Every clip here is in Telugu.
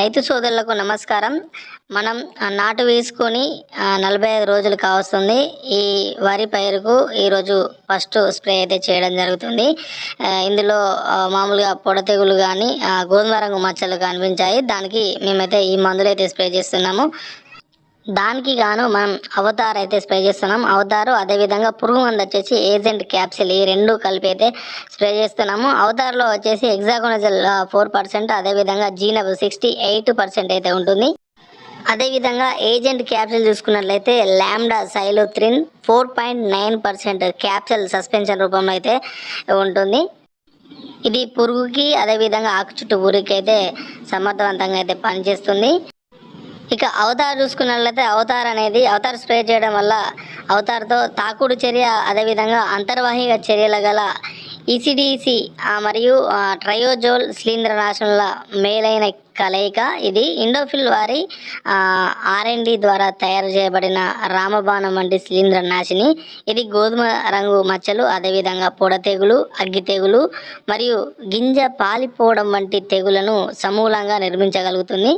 రైతు సోదరులకు నమస్కారం. మనం నాటు వేసుకొని నలభై ఐదు రోజులు కావస్తుంది. ఈ వరి పైరుకు ఈరోజు ఫస్ట్ స్ప్రే అయితే చేయడం జరుగుతుంది. ఇందులో మామూలుగా పొడ తెగులు కానీ గోధుమ రంగు మచ్చలు కనిపించాయి. దానికి మేమైతే ఈ మందులు అయితే స్ప్రే చేస్తున్నాము. దానికి గాను మనం అవతార్ అయితే స్ప్రే చేస్తున్నాం. అవతారు అదేవిధంగా పురుగు మందు వచ్చేసి ఏజెంట్ క్యాప్సిల్ ఈ రెండు కలిపి అయితే స్ప్రే చేస్తున్నాము. అవతార్లో వచ్చేసి ఎగ్జాగోనజల్ ఫోర్ పర్సెంట్ అదేవిధంగా జీనబ్ సిక్స్టీ ఎయిట్ పర్సెంట్ అయితే ఉంటుంది. అదేవిధంగా ఏజెంట్ క్యాప్సిల్ చూసుకున్నట్లయితే lambda cyhalothrin four point nine percent capsule suspension రూపంలో అయితే ఉంటుంది. ఇది పురుగుకి అదేవిధంగా ఆకు చుట్టూ ఊరికి అయితే సమర్థవంతంగా అయితే పనిచేస్తుంది. ఇక అవతార్ చూసుకున్నట్లయితే అవతార్ అనేది అవతార్ స్ప్రే చేయడం వల్ల అవతార్తో తాకుడు చర్య అదేవిధంగా అంతర్వాహిక చర్యల గల ఈసిడిసి మరియు ట్రయోజోల్ ట్రయోజోల్ శిలీంద్రనాశనుల మేలైన కలయిక ఇది. ఇండోఫిల్ వారి ఆర్ఎండి ద్వారా తయారు చేయబడిన రామబాణం వంటి శిలీంద్ర నాశిని. ఇది గోధుమ రంగు మచ్చలు అదేవిధంగా పొడ తెగులు అగ్గి తెగులు మరియు గింజ పాలిపోవడం వంటి తెగులను సమూలంగా నిర్మించగలుగుతుంది.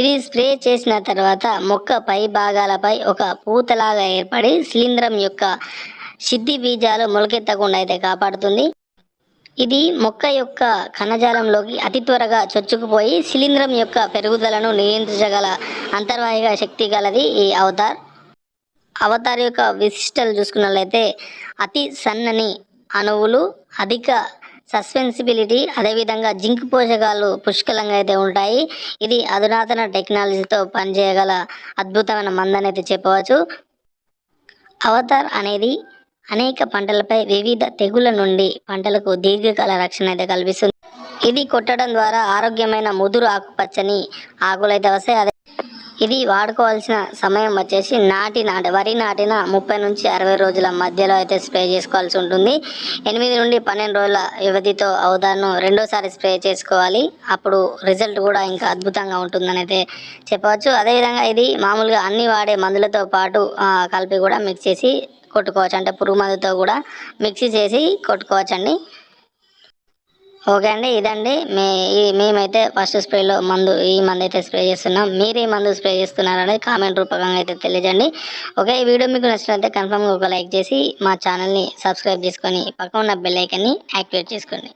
ఇది స్ప్రే చేసిన తర్వాత మొక్క పై భాగాలపై ఒక పూతలాగా ఏర్పడి శిలీంధ్రం యొక్క సిద్ధి బీజాలు మొలకెత్తకుండా అయితే కాపాడుతుంది. ఇది మొక్క యొక్క కణజాలంలోకి అతి త్వరగా చొచ్చుకుపోయి శిలీంద్రం యొక్క పెరుగుదలను నియంత్రించగల అంతర్వాహిక శక్తి గలది ఈ అవతార్. అవతార్ యొక్క విశిష్టలు చూసుకున్నట్లయితే అతి సన్నని అణువులు అధిక సస్పెన్సిబిలిటీ అదేవిధంగా జింక్ పోషకాలు పుష్కలంగా అయితే ఉంటాయి. ఇది అధునాతన టెక్నాలజీతో పనిచేయగల అద్భుతమైన మందని అయితే చెప్పవచ్చు. అవతార్ అనేది అనేక పంటలపై వివిధ తెగుళ్ళ నుండి పంటలకు దీర్ఘకాల రక్షణ అయితే కల్పిస్తుంది. ఇది కొట్టడం ద్వారా ఆరోగ్యమైన ముదురు ఆకుపచ్చని ఆకులైతే వస్తాయి. ఇది వాడుకోవాల్సిన సమయం వచ్చేసి నాటి నాటి వరి నాటిన ముప్పై నుంచి అరవై రోజుల మధ్యలో అయితే స్ప్రే చేసుకోవాల్సి ఉంటుంది. ఎనిమిది నుండి పన్నెండు రోజుల వ్యవధితో అవదాను రెండోసారి స్ప్రే చేసుకోవాలి. అప్పుడు రిజల్ట్ కూడా ఇంకా అద్భుతంగా ఉంటుందని అయితే చెప్పవచ్చు. అదేవిధంగా ఇది మామూలుగా అన్ని వాడే మందులతో పాటు కలిపి కూడా మిక్స్ చేసి కొట్టుకోవచ్చు. అంటే పురుగు మందుతో కూడా మిక్సీ చేసి కొట్టుకోవచ్చండి. ఓకే అండి ఇదండి. మే మేమైతే ఫస్ట్ స్ప్రేలో మందు ఈ మందు అయితే స్ప్రే చేస్తున్నాం. మీరు ఈ మందు స్ప్రే చేస్తున్నారనేది కామెంట్ రూపకంగా అయితే తెలియజండి ఓకే ఈ వీడియో మీకు నచ్చినట్లయితే కన్ఫర్మ్గా ఒక లైక్ చేసి మా ఛానల్ని సబ్స్క్రైబ్ చేసుకొని పక్కన ఉన్న బెల్ ఐకన్ని యాక్టివేట్ చేసుకోండి.